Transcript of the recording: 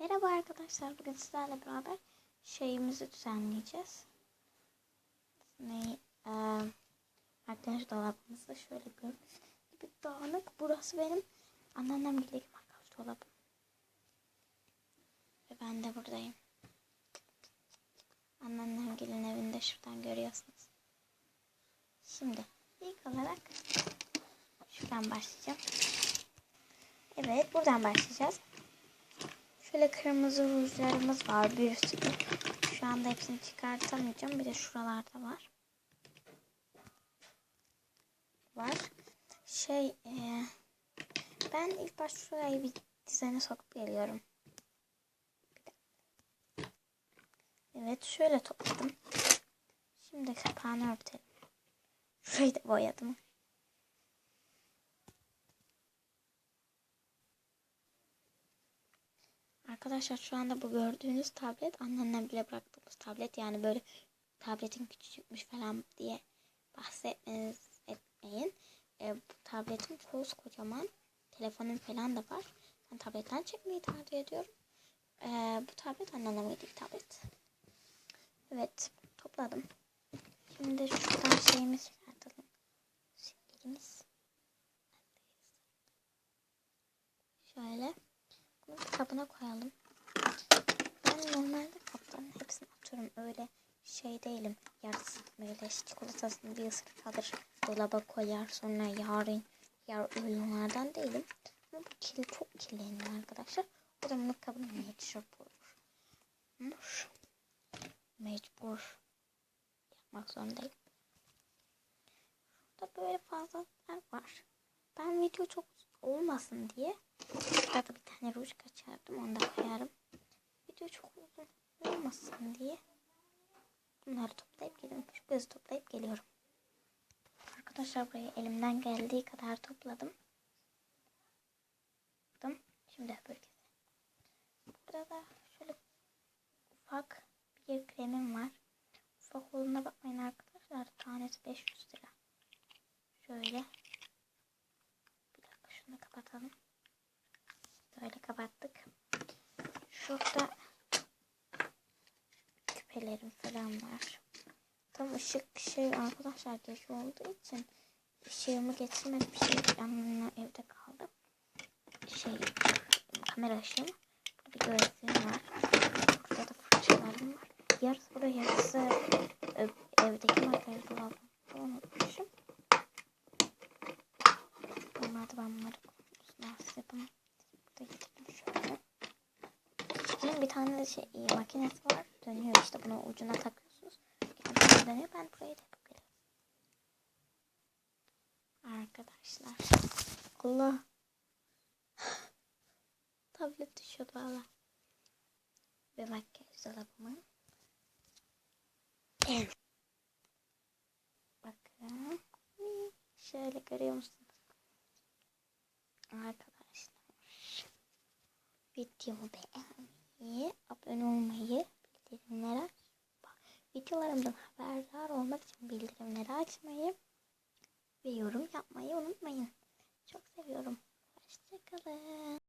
Merhaba arkadaşlar. Bugün sizlerle beraber şeyimizi düzenleyeceğiz. Ne? Ee, arkadaş dolabımızda şöyle gördüğünüz gibi dağınık. Burası benim anneannemgildeki makyaj dolabım. Ve ben de buradayım. Anneannemgilin evinde şuradan görüyorsunuz. Şimdi ilk olarak şuradan başlayacağım. Evet buradan başlayacağız. Şöyle kırmızı rujlarımız var bir sürü. Şu anda hepsini çıkartamayacağım. Bir de şuralarda var. Var. Şey e, ben ilk başta şurayı bir dizene sokup geliyorum. Evet şöyle topladım. Şimdi kapağını örtelim. Şurayı da boyadım. Arkadaşlar şu anda bu gördüğünüz tablet annemden bile bıraktığımız tablet. Yani böyle tabletin küçücükmüş falan diye bahsetmeniz etmeyin. E, bu tabletim kocaman. Telefonum falan da var. Ben tabletten çekmeyi tercih ediyorum. E, bu tablet anneannemin bir tablet. Evet topladım. Şimdi şuradan şeyimizi çıkartalım. Silgimiz. Şöyle. Bunu kabına koyalım. Ben normalde kaptan hepsini atıyorum. Öyle şey değilim. Yarısı böyle çikolatasını bir ısırık alır. Dolaba koyar. Sonra yarın yer oyunlardan değilim. Ama bu kirli çok kirleniyor arkadaşlar. O zaman kabına mecbur. Mecbur. Yapmak zorundayım. Burada böyle fazlalıklar var. Ben video çok olmasın diye Burada bir tane ruj kaçardım. Onu da koyarım. Video çok uzun olmasın diye. Bunları toplayıp geliyorum. Şu gözü toplayıp geliyorum. Arkadaşlar burayı elimden geldiği kadar topladım. Şimdi kese. Burada da şöyle ufak bir kremim var. Ufak olduğuna bakmayın arkadaşlar. Tanesi 500 lira. Şöyle. Bir dakika şunu kapatalım. Kapattık. Şurada küpelerim falan var. Tam ışık şey arkadaşlar geç olduğu için ışığımı getirmek bir şey yanına evde kaldı. Şey kamera ışığı. Burada bir gözlüğüm var. Burada da fırçalarım var. Yarısı burada yarısı ev, evdeki makyaj dolabı. Unutmuşum. Bunlar da ben bunları nasıl yapamam. Burada. Bir tane de şey makinesi var. Dönüyor işte bunu ucuna takıyorsunuz. Gidip dönüyor. Ben burayı da yapıp geliyorum. Arkadaşlar. Allah. Tablet düşüyordu valla. Ve makyaj dolabımın. Evet. Bakın. Şöyle görüyor musunuz? Arkadaşlar. Videomu beğenmeyi, abone olmayı, bildirimleri açmayı, videolarımdan haberdar olmak için bildirimleri açmayı ve yorum yapmayı unutmayın. Çok seviyorum. Hoşçakalın.